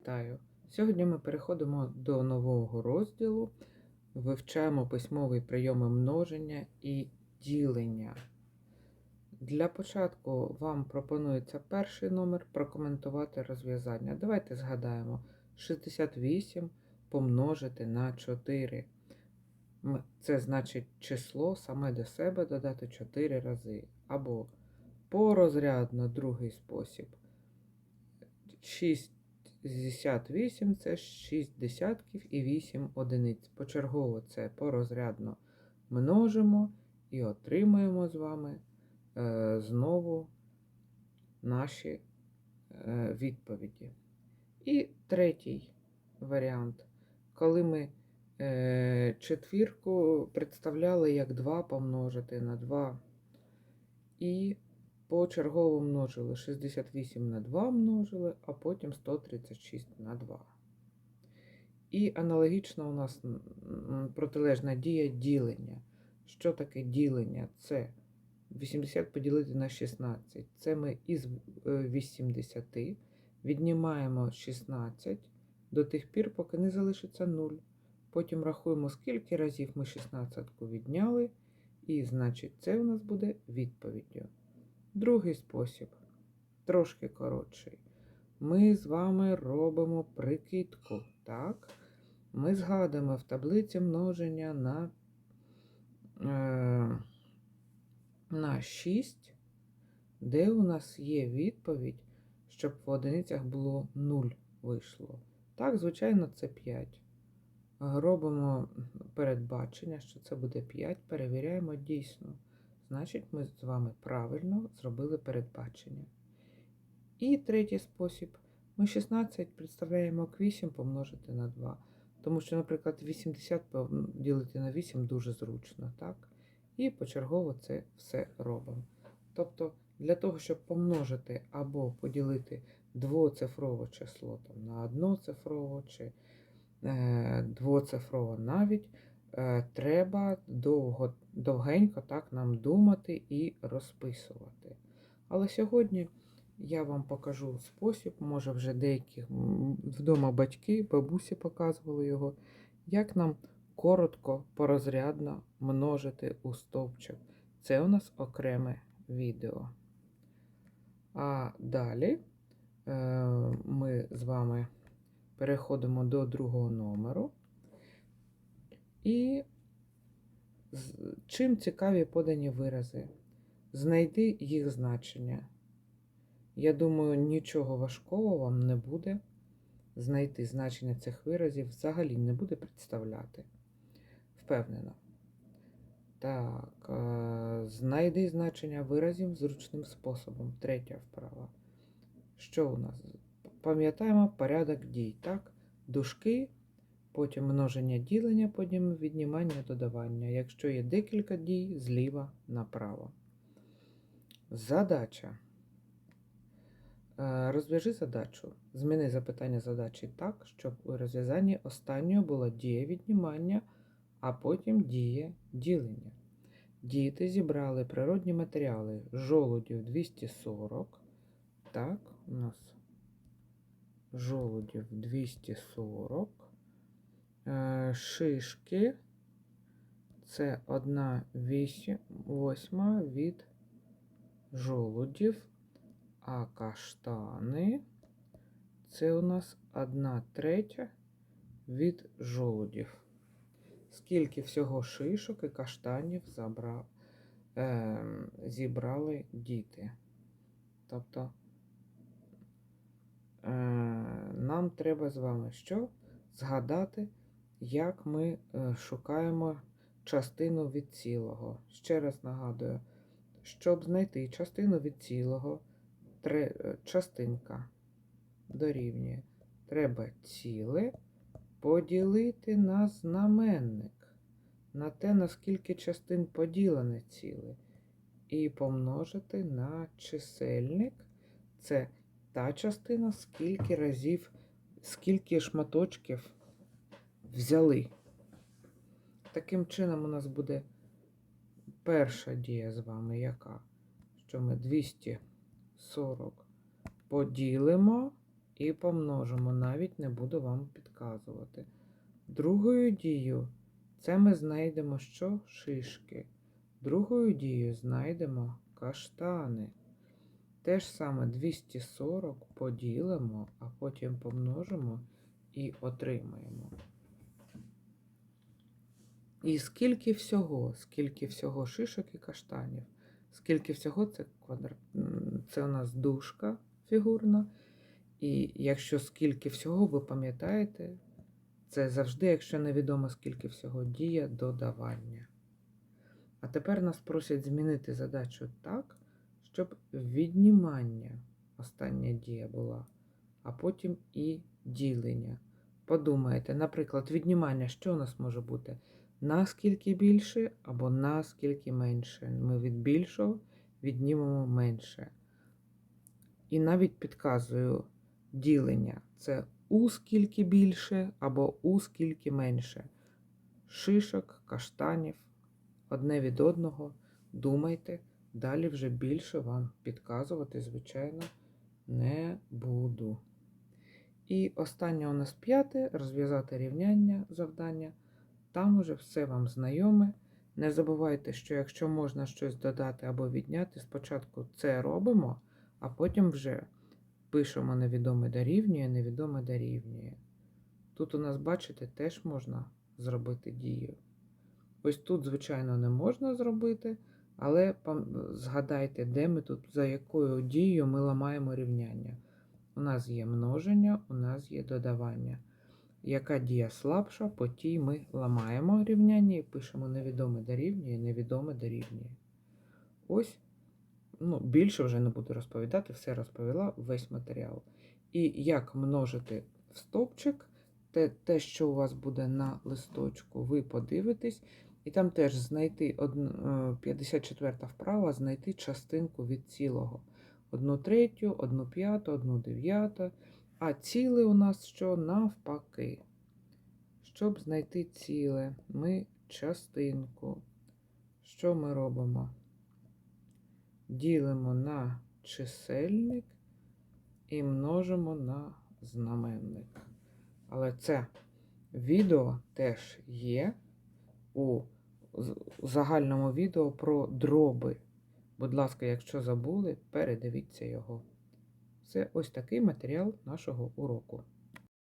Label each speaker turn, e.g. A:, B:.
A: Вітаю! Сьогодні ми переходимо до нового розділу. Вивчаємо письмові прийоми множення і ділення. Для початку вам пропонується перший номер прокоментувати розв'язання. Давайте згадаємо 68 помножити на 4. Це значить число саме до себе додати 4 рази. Або порозрядно другий спосіб. 68 це 6 десятків і 8 одиниць. Почергово це порозрядно множимо і отримуємо з вами е, знову наші е, відповіді. І третій варіант, коли ми е, четвірку представляли як 2 помножити на 2 і почергово множили 68 на 2 множили, а потім 136 на 2. І аналогічно у нас протилежна дія ділення. Що таке ділення? Це 80 поділити на 16. Це ми із е, 80 віднімаємо 16 до тих пір, поки не залишиться 0. Потім рахуємо, скільки разів ми 16 відняли, і значить це у нас буде відповіддю. Другий спосіб, трошки коротший. Ми з вами робимо прикидку. Так? Ми згадуємо в таблиці множення на, е, на 6, де у нас є відповідь, щоб в одиницях було 0 вийшло. Так, звичайно, це 5. Робимо передбачення, що це буде 5, перевіряємо дійсно. Значить, ми з вами правильно зробили передбачення. І третій спосіб. Ми 16 представляємо як 8 помножити на 2. Тому що, наприклад, 80 ділити на 8 дуже зручно, так? І почергово це все робимо. Тобто, для того, щоб помножити або поділити двоцифрове число там, на одноцифрове чи е, двоцифрове навіть, треба довго, довгенько так нам думати і розписувати. Але сьогодні я вам покажу спосіб, може вже деякі вдома батьки, бабусі показували його, як нам коротко, порозрядно множити у стовпчик. Це у нас окреме відео. А далі е, ми з вами переходимо до другого номеру. І чим цікаві подані вирази? Знайди їх значення. Я думаю, нічого важкого вам не буде знайти значення цих виразів, взагалі не буде представляти. Впевнена. Так, е, знайди значення виразів зручним способом. Третя вправа. Що у нас? Пам'ятаємо порядок дій, так? Дужки, потім множення ділення, потім віднімання додавання. Якщо є декілька дій, зліва направо. Задача. Е, Розв'яжи задачу. Зміни запитання задачі так, щоб у розв'язанні останньої була дія віднімання, а потім дія ділення. Діти зібрали природні матеріали жолудів 240. Так, у нас жолудів 240. Е, Шишки це 1 вісім- восьма від жолудів. А каштани це у нас 1 третя від жолудів. Скільки всього шишок і каштанів забрав, е, зібрали діти. Тобто е, нам треба з вами що? Згадати, як ми е, шукаємо частину від цілого. Ще раз нагадую, щоб знайти частину від цілого, е, частинка дорівнює. Треба ціле поділити на знаменник, на те, наскільки частин поділене ціле, і помножити на чисельник. Це та частина, скільки разів, скільки шматочків взяли. Таким чином, у нас буде перша дія з вами, яка? Що ми 240 поділимо і помножимо, навіть не буду вам підказувати. Другою дією це ми знайдемо що? Шишки. Другою дією знайдемо каштани. Те ж саме 240 поділимо, а потім помножимо і отримаємо. І скільки всього, скільки всього шишок і каштанів, скільки всього це квадрат, це у нас дужка фігурна. І якщо скільки всього, ви пам'ятаєте, це завжди, якщо невідомо скільки всього, дія додавання. А тепер нас просять змінити задачу так, щоб віднімання остання дія була, а потім і ділення. Подумайте, наприклад, віднімання, що у нас може бути? Наскільки більше або наскільки менше. Ми від більшого віднімемо менше. І навіть підказую ділення це у скільки більше або у скільки менше. Шишок, каштанів, одне від одного. Думайте, далі вже більше вам підказувати, звичайно, не буду. І останнє у нас п'яте розв'язати рівняння завдання. Там уже все вам знайоме. Не забувайте, що якщо можна щось додати або відняти, спочатку це робимо, а потім вже пишемо невідоме дорівнює, невідоме дорівнює. Тут у нас, бачите, теж можна зробити дію. Ось тут, звичайно, не можна зробити, але згадайте, де ми тут, за якою дією ми ламаємо рівняння. У нас є множення, у нас є додавання. Яка дія слабша, по тій ми ламаємо рівняння і пишемо невідоме дорівнює, невідоме дорівнює. Ось, ну, більше вже не буду розповідати, все розповіла весь матеріал. І як множити в стовпчик, те, те, що у вас буде на листочку, ви подивитесь. І там теж знайти е, 54 вправа, знайти частинку від цілого. Одну третю, одну п'яту, одну дев'яту. А ціле у нас що навпаки. Щоб знайти ціле, ми частинку. Що ми робимо? Ділимо на чисельник і множимо на знаменник. Але це відео теж є у загальному відео про дроби. Будь ласка, якщо забули, передивіться його. Це ось такий матеріал нашого уроку.